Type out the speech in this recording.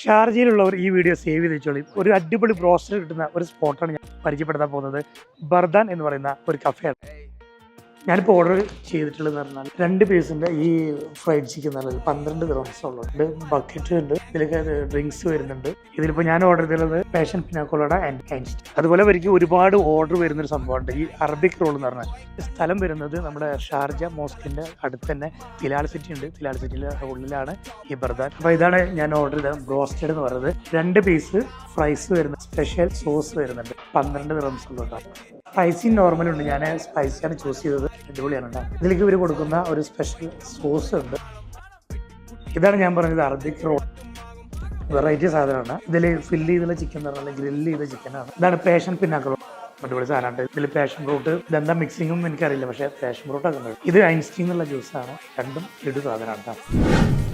ഷാർജയിലുള്ളവർ ഈ video save ചെയ്ത് വെച്ചോളി. ഒരു അടിപൊളി ബ്രോസ്റ്റർ കിട്ടുന്ന ഒരു സ്പോട്ടാണ് ഞാൻ പരിചയപ്പെടുത്താൻ പോകുന്നത്. ബർദാൻ എന്ന് പറയുന്ന ഒരു കഫേയാണ് ഞാനിപ്പോൾ ഓർഡർ ചെയ്തിട്ടുള്ളതെന്ന് പറഞ്ഞാൽ രണ്ട് പീസിന്റെ ഈ ഫ്രൈഡ് ചിക്കൻ എന്ന് പറഞ്ഞാൽ പന്ത്രണ്ട് ഗ്രാംസ് ഉള്ളത് ബക്കറ്റ് ഉണ്ട്. ഇതിലൊക്കെ ഡ്രിങ്ക്സ് വരുന്നുണ്ട്. ഇതിലിപ്പോൾ ഞാൻ ഓർഡർ ചെയ്തത് പാഷൻ ആൻഡ് കാൻസ്റ്റ് അതുപോലെ അവർക്ക് ഒരുപാട് ഓർഡർ വരുന്നൊരു സംഭവമുണ്ട്. ഈ അറബിക് റോൾ എന്ന് പറഞ്ഞാൽ സ്ഥലം വരുന്നത് നമ്മുടെ ഷാർജ മോസ്കിന്റെ അടുത്ത് തന്നെ തിലാൽ സിറ്റി ഉണ്ട്. തിലാൽ സിറ്റിയിലെ ഉള്ളിലാണ് ഈ ബർദാൻ. അപ്പോൾ ഇതാണ് ഞാൻ ഓർഡർ ചെയ്ത ബ്രോസ്റ്റഡ് എന്ന് പറയുന്നത്. രണ്ട് പീസ് ഫ്രൈസ് വരുന്ന സ്പെഷ്യൽ സോസ് വരുന്നുണ്ട്. പന്ത്രണ്ട് ഗ്രാംസ് ഉള്ളതാണ്. സ്പൈസി നോർമലുണ്ട് ഞാൻ സ്പൈസിയാണ് ചൂസ് ചെയ്തത്. അടിപൊളിയാണ് കേട്ടോ ഇതിലേക്ക് ഇവർ കൊടുക്കുന്ന ഒരു സ്പെഷ്യൽ സോസ് ഉണ്ട്. ഇതാണ് ഞാൻ പറഞ്ഞത് അറബിക് റോൾ വെറൈറ്റി സാധനമാണ്. ഇതിൽ ഫില്ല് ചെയ്തുള്ള ചിക്കൻ എന്ന് പറഞ്ഞാൽ ഗ്രില്ല് ചെയ്ത ചിക്കനാണ് ഇതാണ് പേഷൻ പിന്നാക്കളോ അടിപൊളി സാധനമുണ്ട് ഇതിൽ പാഷൻ ഫ്രൂട്ട് ഇതെന്താ മിക്സിങ്ങും എനിക്കറിയില്ല പക്ഷേ പാഷൻ ഫ്രൂട്ടൊക്കെ ഉണ്ട്. ഇത് ഐൻസ്റ്റീൻ എന്നുള്ള ജ്യൂസാണ് രണ്ടും ഇടു സാധനമാണ് കേട്ടോ.